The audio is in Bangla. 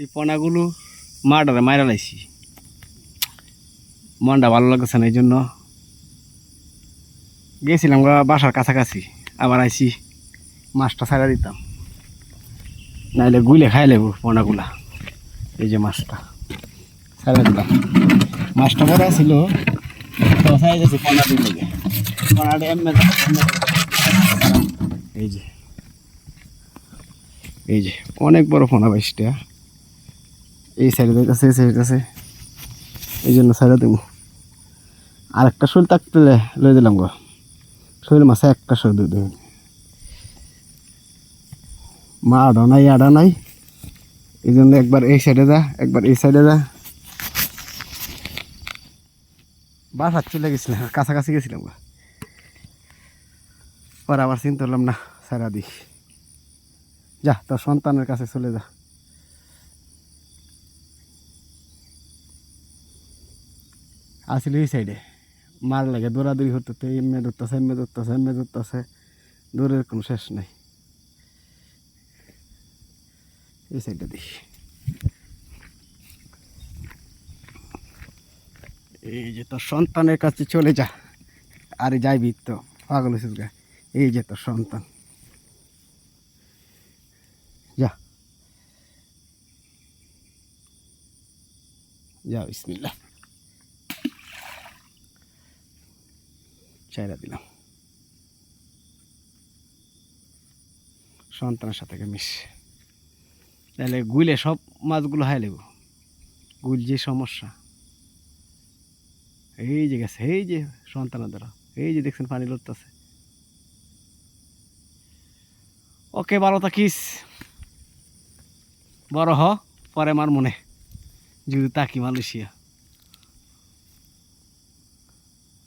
এই পনাগুলো মাডারে মাইরা লাইছি। মনটা ভালো লাগছে না এই জন্য গেছিলাম বাসার কাছাকাছি, আবার আইছি মাছটা ছাড়া দিতাম। নাইলে গুলে খাই লেবো পনাগুলা, এই যে মাছটা ছাড়া দিলাম। মাছটা বড় ছিল এমনি এই যে এই যে, অনেক বড় ফোনা বাইশটা এই সাইডে দেখতেছে এই সাইডে আছে এই জন্য সাইডে দেবো। আর একটা শোল থাকতে লয়ে দিলাম গো। শৈল মাছে একটা শোল দিয়ে দেবেন মা আডা নাই আডা নাই। এই জন্য একবার এই সাইডে যা, একবার এই সাইডে যা। বাসা চলে গেছিলাম, কাছাকাছি গেছিলাম গো। পরে আবার চিন্তা করলাম, না সারা দিই। যা, তোর সন্তানের কাছে চলে যা। আসলে এই সাইডে মার লাগে দৌড়াদৌড়ি হতে এমনি ধরতেছে এমনি ধরতেছে এমনি ধরতেছে। দৌড়ের কোনো শেষ নাই। এই সাইডে দেখি। এই যে তোর সন্তানের কাছে চলে যা। আরে যাইবি তো, পাগল হয়েছিস গা। এই যে তোর সন্তান। যা। যা বিসমিল্লা চাইরা দিলাম। সন্তানের সাথে মিশ। তাহলে গুলে সব মাছগুলো হাই লেব গুল যে সমস্যা। এই যে গেছে, এই যে সন্তানের দ্বারা। এই যে দেখছেন পানি লড়তেছে। ওকে, ভালো থাকিস। বড় হ, পরে আমার মনে। যদি তাকি মালয়েশিয়া।